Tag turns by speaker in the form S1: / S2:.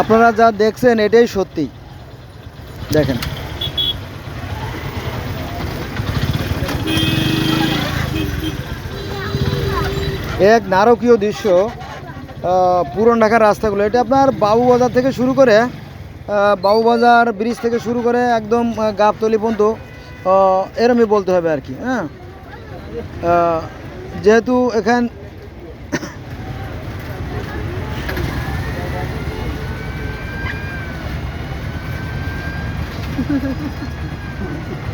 S1: আপনারা যা দেখছেন এটাই সত্যি। দেখেন। এক নারকীয় দৃশ্য পুরন ঢাকার রাস্তাগুলো। এটা আপনার বাবু বাজার থেকে শুরু করে বাবুবাজার ব্রিজ থেকে শুরু করে একদম গাবতলি পর্যন্ত এরমই বলতে হবে আর কি হ্যাঁ? যেহেতু এখান